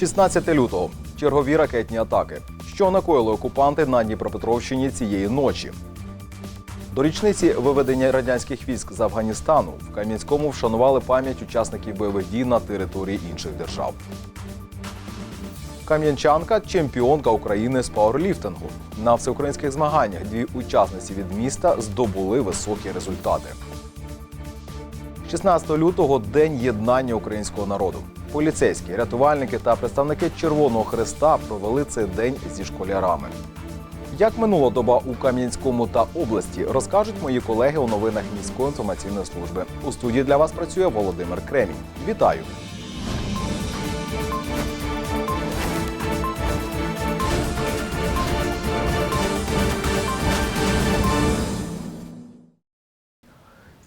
16 лютого. Чергові ракетні атаки. Що накоїли окупанти на Дніпропетровщині цієї ночі? До річниці виведення радянських військ з Афганістану в Кам'янському вшанували пам'ять учасників бойових дій на території інших держав. Кам'янчанка чемпіонка України з пауерліфтингу. На всеукраїнських змаганнях дві учасниці від міста здобули високі результати. 16 лютого День єднання українського народу. Поліцейські, рятувальники та представники Червоного Христа провели цей день зі школярами. Як минула доба у Кам'янському та області, розкажуть мої колеги у новинах міської інформаційної служби. У студії для вас працює Володимир Кремінь. Вітаю!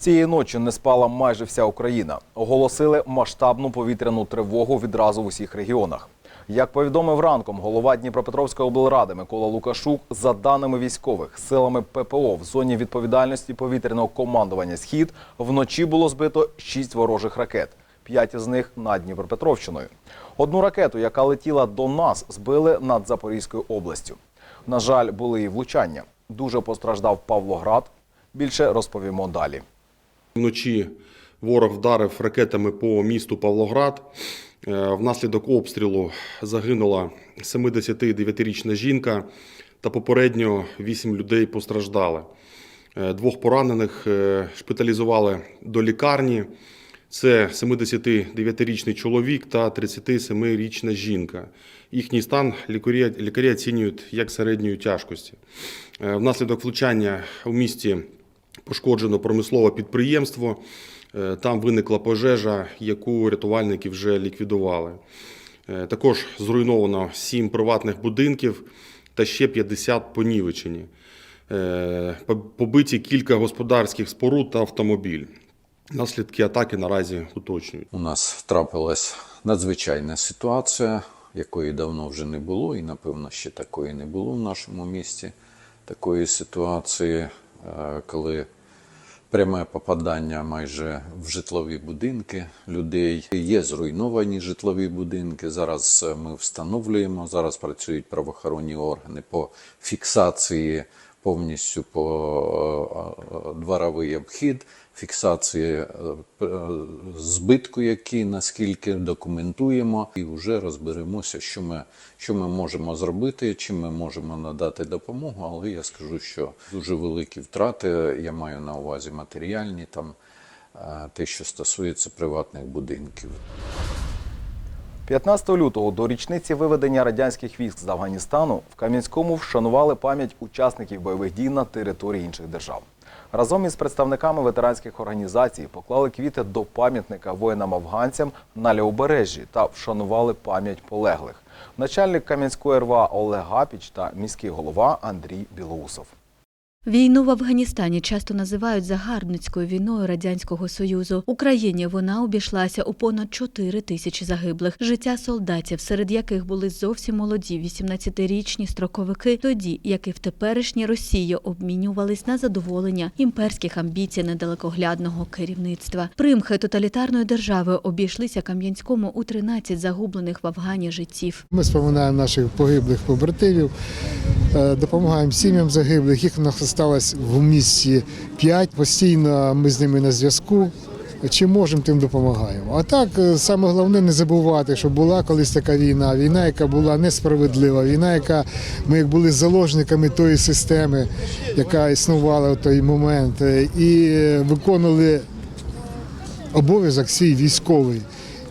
Цієї ночі не спала майже вся Україна. Оголосили масштабну повітряну тривогу відразу в усіх регіонах. Як повідомив ранком голова Дніпропетровської облради Микола Лукашук, за даними військових, силами ППО в зоні відповідальності повітряного командування Схід вночі було збито шість ворожих ракет. П'ять із них над Дніпропетровщиною. Одну ракету, яка летіла до нас, збили над Запорізькою областю. На жаль, були і влучання. Дуже постраждав Павлоград. Більше розповімо далі. Вночі ворог вдарив ракетами по місту Павлоград. Е, Внаслідок обстрілу загинула 79-річна жінка та попередньо 8 людей постраждали. Е, Двох поранених е, шпиталізували до лікарні. Це 79-річний чоловік та 37-річна жінка. Їхній стан лікарі, оцінюють як середньої тяжкості. Внаслідок влучання у місті пошкоджено промислове підприємство. Е, Там виникла пожежа, яку рятувальники вже ліквідували. Е, Також зруйновано 7 приватних будинків та ще 50 понівечені. Е, Побиті кілька господарських споруд та автомобіль. Наслідки атаки наразі уточнюють. У нас трапилась надзвичайна ситуація, якої давно вже не було, і напевно ще такої не було в нашому місті. Такої ситуації, коли пряме попадання майже в житлові будинки людей. Є зруйновані житлові будинки. Зараз е, ми встановлюємо. Зараз працюють правоохоронні органи по фіксації повністю по е, е, дворовий обхід, фіксації е, збитку, який наскільки документуємо, і вже розберемося, що ми, що ми можемо зробити, чим ми можемо надати допомогу. Але я скажу, що дуже великі втрати. Я маю на увазі матеріальні там. Те, що стосується приватних будинків. 15 лютого до річниці виведення радянських військ з Афганістану в Кам'янському вшанували пам'ять учасників бойових дій на території інших держав. Разом із представниками ветеранських організацій поклали квіти до пам'ятника воїнам-афганцям на Лівобережжі та вшанували пам'ять полеглих. Начальник Кам'янської РВА Олег Гапіч та міський голова Андрій Білоусов. Війну в Афганістані часто називають загарбницькою війною радянського союзу. Україні вона обійшлася у понад 4 тисячі загиблих. Життя солдатів, серед яких були зовсім молоді 18-річні строковики, тоді як і в теперішній Росії обмінювались на задоволення імперських амбіцій недалекоглядного керівництва. Примхи тоталітарної держави обійшлися Кам'янському у 13 загублених в Афгані життів. Ми споминаємо наших погиблих побратимів, е, допомагаємо сім'ям загиблих. Їх у нас залишилось в місті п'ять. Постійно ми з ними на зв'язку. Чим можемо, тим допомагаємо. А так, е, саме головне не забувати, що була колись така війна, війна, яка була несправедлива, війна, яка ми як були заложниками тої системи, яка існувала в той момент, е, і е, виконували обов'язок свій військовий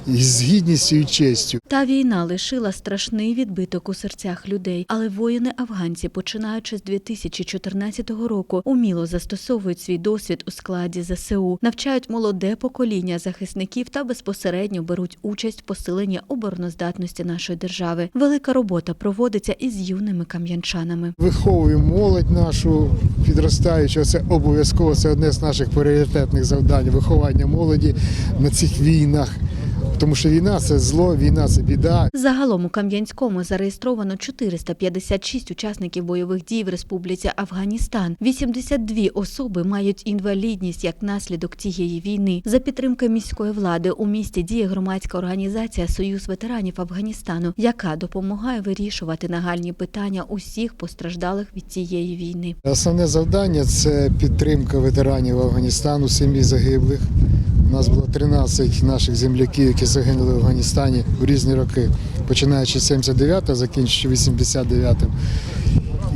із гідністю і честю. Та війна лишила страшний відбиток у серцях людей. Але воїни-афганці, починаючи з 2014 року, уміло застосовують свій досвід у складі ЗСУ, навчають молоде покоління захисників та безпосередньо беруть участь в посиленні обороноздатності нашої держави. Велика робота проводиться із юними кам'янчанами. Виховуємо молодь нашу підростаючу. Це обов'язково це одне з наших пріоритетних завдань виховання молоді на цих війнах. Тому що війна це зло, війна це біда. Загалом у Кам'янському зареєстровано 456 учасників бойових дій в Республіці Афганістан. 82 особи мають інвалідність як наслідок цієї війни. За підтримки міської влади у місті діє громадська організація Союз ветеранів Афганістану, яка допомагає вирішувати нагальні питання усіх постраждалих від цієї війни. Основне завдання це підтримка ветеранів Афганістану, сім'ї загиблих. Нас було 13 наших земляків, які загинули в Афганістані у різні роки, починаючи з 79-го, закінчуючи 89-м.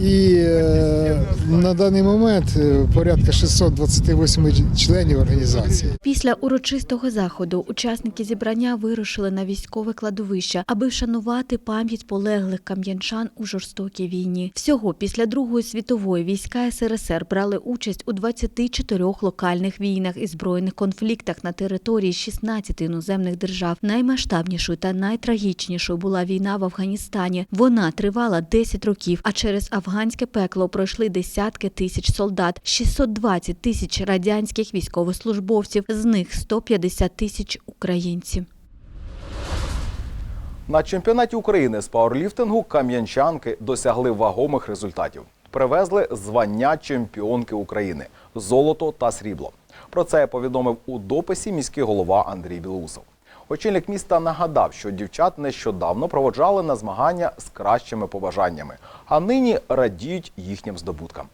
І е, на даний момент е, порядка 628 членів організації. Після урочистого заходу учасники зібрання вирушили на військове кладовище, аби вшанувати пам'ять полеглих кам'янчан у жорстокій війні. Всього після Другої світової війська СРСР брали участь у 24 локальних війнах і збройних конфліктах на території 16 іноземних держав. Наймасштабнішою та найтрагічнішою була війна в Афганістані. Вона тривала 10 років, а через афганське пекло пройшли десятки тисяч солдат, 620 тисяч радянських військовослужбовців, з них 150 тисяч українців. На чемпіонаті України з пауерліфтингу кам'янчанки досягли вагомих результатів. Привезли звання чемпіонки України золото та срібло. Про це повідомив у дописі міський голова Андрій Білоусов. Очільник міста нагадав, що дівчат нещодавно проводжали на змагання з кращими побажаннями, а нині радіють їхнім здобуткам.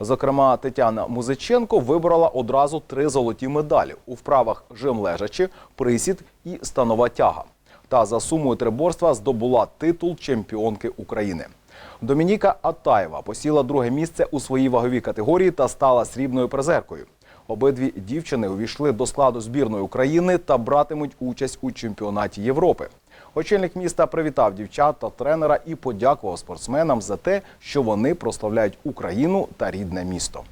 Зокрема, Тетяна Музиченко вибрала одразу три золоті медалі у вправах жим лежачи, присід і станова тяга та за сумою триборства здобула титул чемпіонки України. Домініка Атаєва посіла друге місце у своїй ваговій категорії та стала срібною призеркою. Обидві дівчини увійшли до складу збірної України та братимуть участь у чемпіонаті Європи. Очільник міста привітав дівчат та тренера і подякував спортсменам за те, що вони прославляють Україну та рідне місто.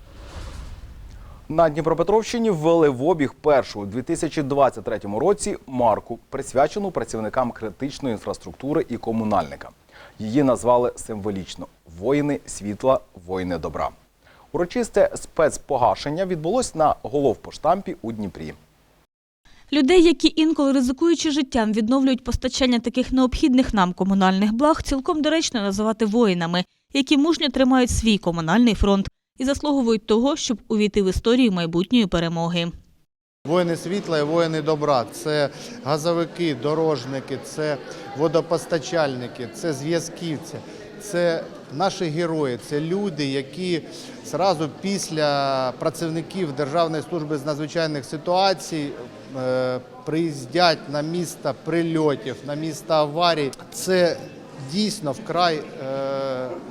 На Дніпропетровщині ввели в обіг першу у 2023 році марку, присвячену працівникам критичної інфраструктури і комунальникам. Її назвали символічно Воїни світла, воїни добра. Урочисте спецпогашення відбулось на головпоштампі у Дніпрі. Людей, які інколи ризикуючи життям, відновлюють постачання таких необхідних нам комунальних благ, цілком доречно називати воїнами, які мужньо тримають свій комунальний фронт і заслуговують того, щоб увійти в історію майбутньої перемоги. Воїни світла і воїни добра це газовики, дорожники, це водопостачальники, це зв'язківці, це наші герої, це люди, які зразу після працівників Державної служби з надзвичайних ситуацій е, приїздять на місто прильотів, на місто аварій. Це дійсно вкрай е,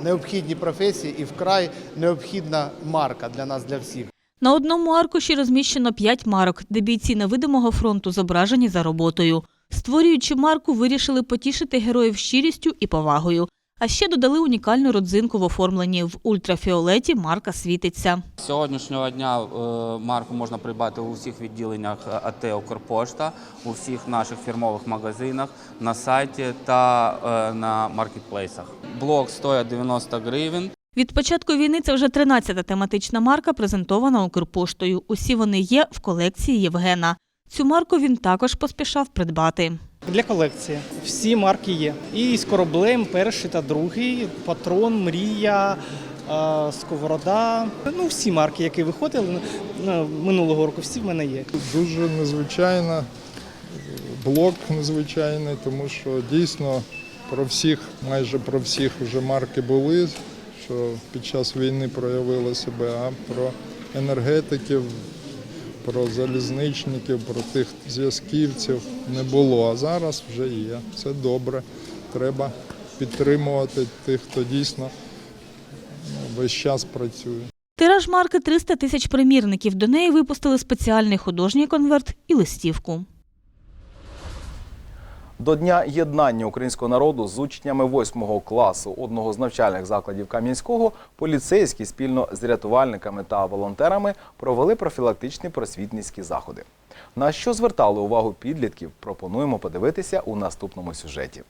необхідні професії і вкрай необхідна марка для нас, для всіх. На одному аркуші розміщено п'ять марок, де бійці невидимого фронту зображені за роботою. Створюючи марку, вирішили потішити героїв щирістю і повагою. А ще додали унікальну родзинку в оформленні. В ультрафіолеті марка світиться. З Сьогоднішнього дня е, марку можна придбати у всіх відділеннях АТ Укрпошта, у всіх наших фірмових магазинах, на сайті та е, на маркетплейсах. Блок стоїть 90 гривень. Від початку війни це вже 13-та тематична марка, презентована Укрпоштою. Усі вони є в колекції Євгена. Цю марку він також поспішав придбати. Для колекції всі марки є. І з кораблем перший та другий, патрон, мрія, е, сковорода. Ну, всі марки, які виходили ну, минулого року, всі в мене є. Дуже незвичайно, блок незвичайний, тому що дійсно про всіх, майже про всіх вже марки були, що під час війни проявили себе, а про енергетиків, про залізничників, про тих зв'язківців не було. А зараз вже є. Це добре. Треба підтримувати тих, хто дійсно ну, весь час працює. Тираж марки 300 тисяч примірників. До неї випустили спеціальний художній конверт і листівку. До Дня єднання українського народу з учнями 8 класу одного з навчальних закладів Кам'янського поліцейські спільно з рятувальниками та волонтерами провели профілактичні просвітницькі заходи. На що звертали увагу підлітків, пропонуємо подивитися у наступному сюжеті.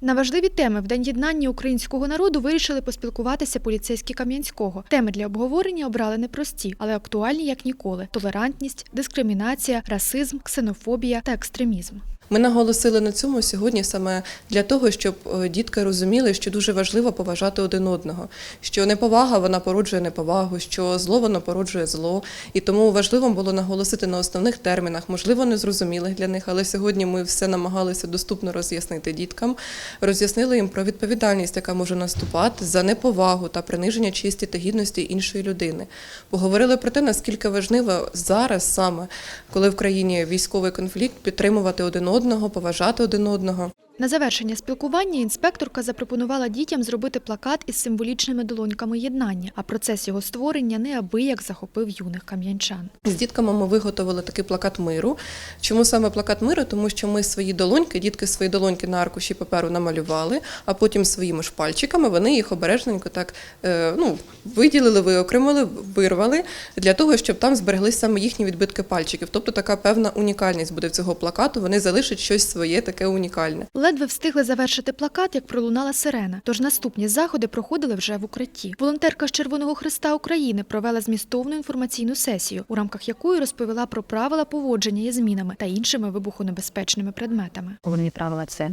На важливі теми в День єднання українського народу вирішили поспілкуватися поліцейські Кам'янського. Теми для обговорення обрали непрості, але актуальні як ніколи: толерантність, дискримінація, расизм, ксенофобія та екстремізм. Ми наголосили на цьому сьогодні саме для того, щоб е, дітки розуміли, що дуже важливо поважати один одного, що неповага вона породжує неповагу, що зло воно породжує зло. І тому важливо було наголосити на основних термінах, можливо, незрозумілих для них, але сьогодні ми все намагалися доступно роз'яснити діткам, роз'яснили їм про відповідальність, яка може наступати за неповагу та приниження честі та гідності іншої людини. Поговорили про те, наскільки важливо зараз саме, коли в країні військовий конфлікт, підтримувати один одного, поважати один одного. На завершення спілкування інспекторка запропонувала дітям зробити плакат із символічними долоньками єднання, а процес його створення неабияк захопив юних кам'янчан. З дітками ми виготовили такий плакат миру. Чому саме плакат миру? Тому що ми свої долоньки, дітки свої долоньки на аркуші паперу намалювали, а потім своїми ж пальчиками вони їх обережненько так е, ну, виділили, виокремили, вирвали для того, щоб там збереглись саме їхні відбитки пальчиків. Тобто така певна унікальність буде в цього плакату. Вони залишать щось своє таке унікальне. Ледве встигли завершити плакат, як пролунала сирена. Тож наступні заходи проходили вже в укритті. Волонтерка з Червоного Христа України провела змістовну інформаційну сесію, у рамках якої розповіла про правила поводження із мінами та іншими вибухонебезпечними предметами. Головні правила це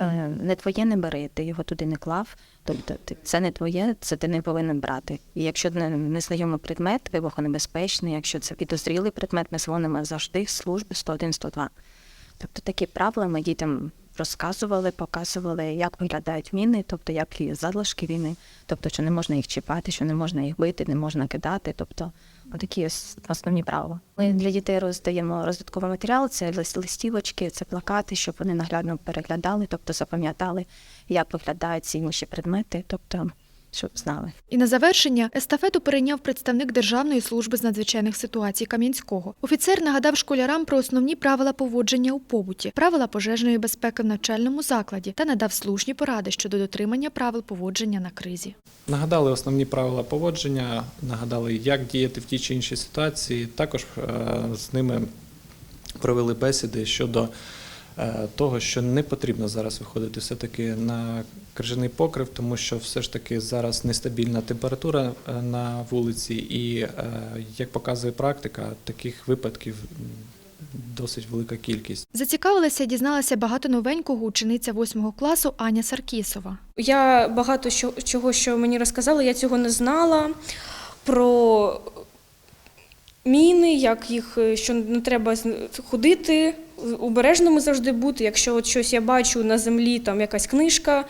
е, не твоє не бери, ти його туди не клав. Тобто це не твоє, це ти не повинен брати. І якщо не- незнайомий предмет, вибухонебезпечний, якщо це підозрілий предмет, ми дзвонимо завжди в служби 101-102. Тобто такі правила ми дітям розказували, показували, як виглядають міни, тобто як і залишки війни, тобто що не можна їх чіпати, що не можна їх бити, не можна кидати. Тобто такі основні правила. Ми для дітей роздаємо розвитковий матеріал, це лист- листівочки, це плакати, щоб вони наглядно переглядали, тобто запам'ятали, як виглядають ці інші предмети, тобто щоб знали. І на завершення естафету перейняв представник Державної служби з надзвичайних ситуацій Кам'янського. Офіцер нагадав школярам про основні правила поводження у побуті, правила пожежної безпеки в навчальному закладі та надав слушні поради щодо дотримання правил поводження на кризі. Нагадали основні правила поводження, нагадали, як діяти в тій чи іншій ситуації. Також е, з ними провели бесіди щодо е, того, що не потрібно зараз виходити все-таки на крижаний покрив, тому що все ж таки зараз нестабільна температура е, на вулиці, і е, як показує практика, таких випадків досить велика кількість. Зацікавилася дізналася багато новенького учениця 8 класу Аня Саркісова. Я багато що- чого, що мені розказали, я цього не знала. Про міни, як їх, е, що не треба з- ходити, обережними завжди бути. Якщо от щось я бачу на землі, там якась книжка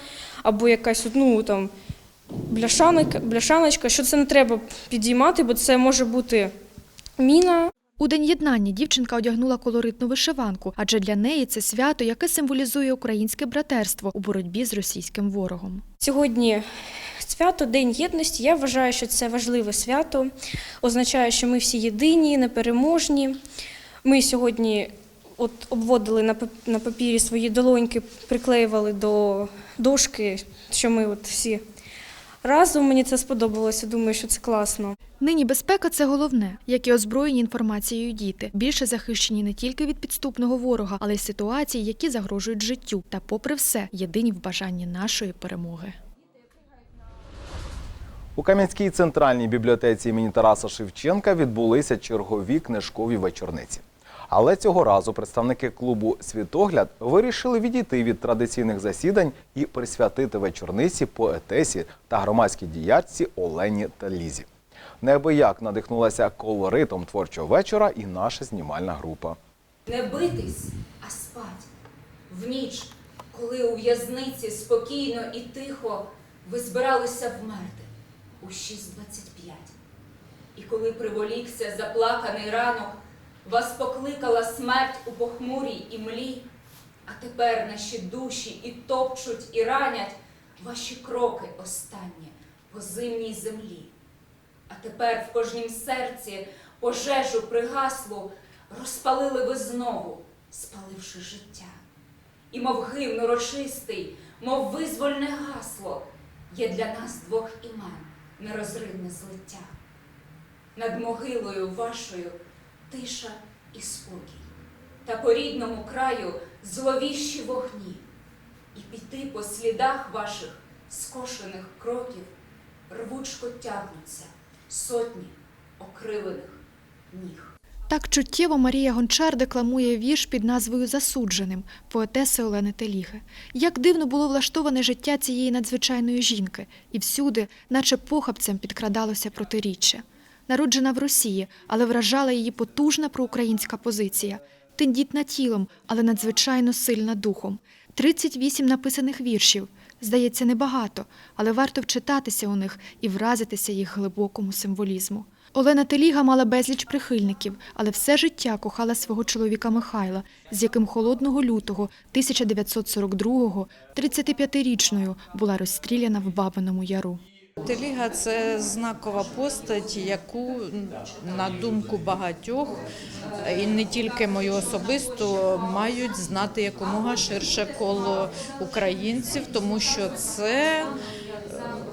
або якась ну, там, бляшанка, бляшаночка, що це не треба підіймати, бо це може бути міна. У день єднання дівчинка одягнула колоритну вишиванку, адже для неї це свято, яке символізує українське братерство у боротьбі з російським ворогом. Сьогодні свято День єдності. Я вважаю, що це важливе свято. Означає, що ми всі єдині, непереможні. Ми сьогодні от обводили на на папірі свої долоньки, приклеювали до дошки, що ми от всі разом. Мені це сподобалося. Думаю, що це класно. Нині безпека це головне, як і озброєні інформацією діти, більше захищені не тільки від підступного ворога, але й ситуацій, які загрожують життю. Та, попри все, єдині в бажанні нашої перемоги. У Кам'янській центральній бібліотеці імені Тараса Шевченка відбулися чергові книжкові вечорниці. Але цього разу представники клубу Світогляд вирішили відійти від традиційних засідань і присвятити вечорниці поетесі та громадській діячці Олені та Лізі. Неабияк надихнулася колоритом творчого вечора і наша знімальна група. Не битись, а спать. В ніч, коли у в'язниці спокійно і тихо ви збиралися вмерти у 6.25. І коли приволікся заплаканий ранок, вас покликала смерть у похмурій імлі, а тепер наші душі і топчуть, і ранять ваші кроки останні по зимній землі. А тепер в кожнім серці пожежу пригаслу розпалили ви знову, спаливши життя. І мов гимн урочистий, мов визвольне гасло, є для нас двох імен нерозривне злиття. Над могилою вашою тиша і спокій, та по рідному краю зловіщі вогні, і піти по слідах ваших скошених кроків рвучко тягнуться сотні окрилених ніг. Так чуттєво Марія Гончар декламує вірш під назвою Засудженим поетеси Олени Теліги. Як дивно було влаштоване життя цієї надзвичайної жінки, і всюди, наче похабцем, підкрадалося протиріччя. Народжена в Росії, але вражала її потужна проукраїнська позиція, тендітна тілом, але надзвичайно сильна духом. 38 написаних віршів. Здається, небагато, але варто вчитатися у них і вразитися їх глибокому символізму. Олена Теліга мала безліч прихильників, але все життя кохала свого чоловіка Михайла, з яким холодного лютого 1942-го 35-річною була розстріляна в Бабиному Яру. Теліга це знакова постать, яку, на думку багатьох, і не тільки мою особисту, мають знати якомога ширше коло українців, тому що це е,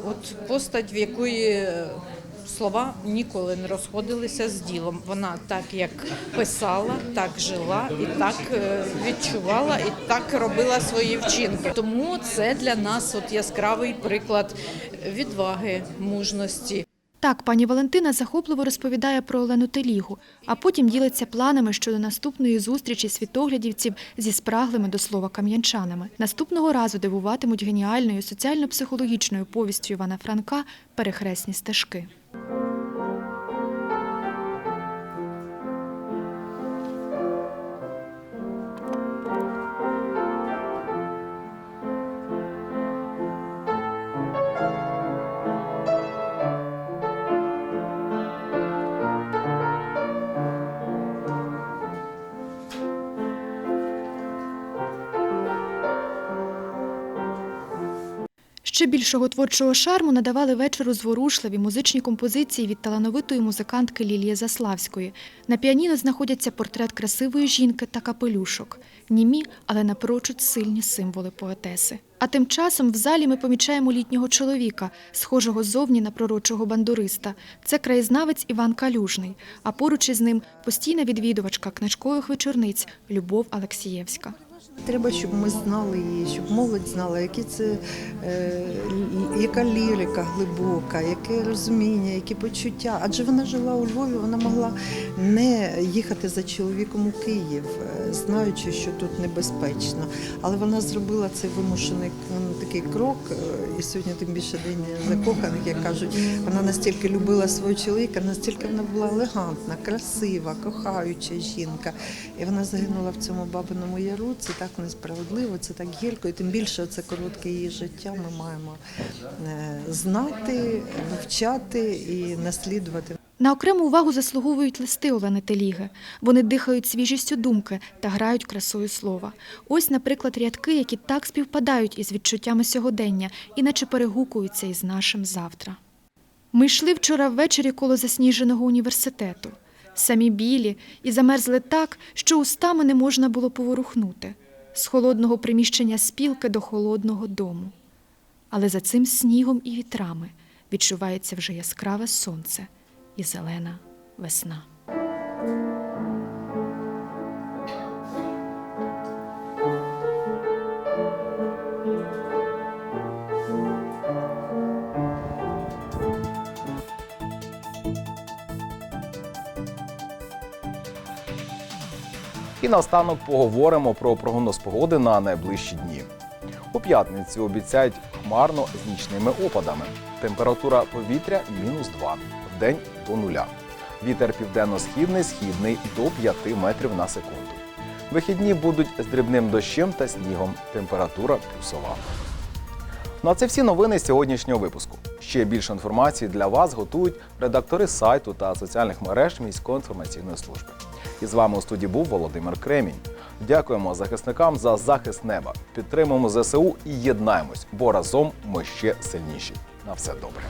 от постать, в якої слова ніколи не розходилися з ділом. Вона так як писала, так жила і так е, відчувала, і так робила свої вчинки. Тому це для нас от яскравий приклад відваги, мужності. Так, пані Валентина захопливо розповідає про Олену Телігу, а потім ділиться планами щодо наступної зустрічі світоглядівців зі спраглими до слова кам'янчанами. Наступного разу дивуватимуть геніальною соціально-психологічною повістю Івана Франка перехресні стежки. Ще більшого творчого шарму надавали вечору зворушливі музичні композиції від талановитої музикантки Лілії Заславської. На піаніно знаходяться портрет красивої жінки та капелюшок. Німі, але напрочуд сильні символи поетеси. А тим часом в залі ми помічаємо літнього чоловіка, схожого зовні на пророчого бандуриста. Це краєзнавець Іван Калюжний, а поруч із ним постійна відвідувачка книжкових вечорниць Любов Алексієвська. Треба, щоб ми знали її, щоб молодь знала, які це, е, яка лірика глибока, яке розуміння, які почуття. Адже вона жила у Львові, вона могла не їхати за чоловіком у Київ, е, знаючи, що тут небезпечно. Але вона зробила цей вимушений такий крок. е, І сьогодні тим більше день закоханих, як кажуть, вона настільки любила свого чоловіка, настільки вона була елегантна, красива, кохаюча жінка. І вона загинула в цьому бабиному яру. Це так несправедливо, це так гірко. І тим більше це коротке її життя. Ми маємо е, знати, вивчати і наслідувати. На окрему увагу заслуговують листи Олени Теліги. Вони дихають свіжістю думки та грають красою слова. Ось, наприклад, рядки, які так співпадають із відчуттями сьогодення і наче перегукуються із нашим завтра. Ми йшли вчора ввечері коло засніженого університету. Самі білі і замерзли так, що устами не можна було поворухнути. З холодного приміщення спілки до холодного дому. Але за цим снігом і вітрами відчувається вже яскраве сонце і зелена весна. Наостанок поговоримо про прогноз погоди на найближчі дні. У п'ятницю обіцяють хмарно з нічними опадами. Температура повітря мінус 2, в день до нуля. Вітер південно-східний, східний до 5 метрів на секунду. Вихідні будуть з дрібним дощем та снігом. Температура плюсова. Ну а це всі новини сьогоднішнього випуску. Ще більше інформації для вас готують редактори сайту та соціальних мереж міської інформаційної служби. І з вами у студії був Володимир Кремінь. Дякуємо захисникам за захист неба. Підтримуємо ЗСУ і єднаємось, бо разом ми ще сильніші. На все добре.